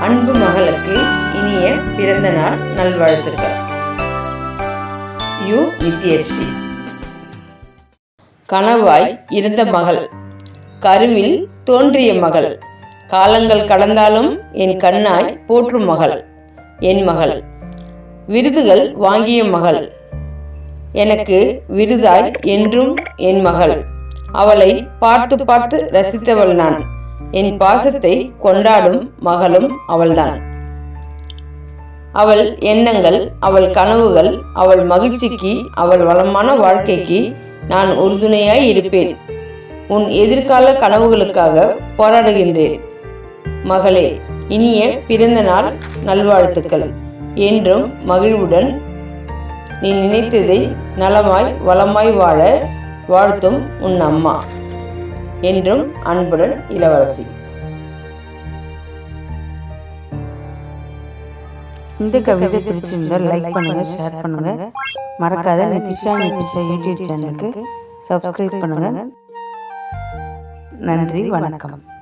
அன்பு மகளுக்கு இனிய பிறந்த நாள் நல்வாழ்த்துக்கள். யு. நித்யஸ்ரீ. கனவாய் இருந்த மகள். கருவில் தோன்றிய மகள். காலங்கள் கடந்தாலும் என் கண்ணாய் போற்றும் மகள். என் மகள். விருதுகள் வாங்கிய மகள். எனக்கு விருதாய் என்றும் என் மகள். அவளை பார்த்து பார்த்து ரசித்தவள் நான். என் பாசத்தை கொண்டாடும் மகளும் அவள்தான். அவள் எண்ணங்கள் அவள் கனவுகள் அவள் மகிழ்ச்சிக்கு அவள் வளமான வாழ்க்கைக்கு நான் உறுதுணையாய் இருப்பேன். உன் எதிர்கால கனவுகளுக்காக போராடுகின்றேன். மகளே இனிய பிறந்த நாள் நல்வாழ்த்துக்கள். என்றும் மகிழ்வுடன் நீ நினைத்ததை நலமாய் வளமாய் வாழ வாழ்த்தும் உன் அம்மா. என்றும் அன்புடன் இளவரசி. இந்த கவிதை பிடிச்சிருந்தால் லைக் பண்ணுங்க ஷேர் பண்ணுங்க. மறக்காத நிதிஷா நிதிஷா யூடியூப் சேனலுக்கு சப்ஸ்கிரைப் பண்ணுங்க. நன்றி வணக்கம்.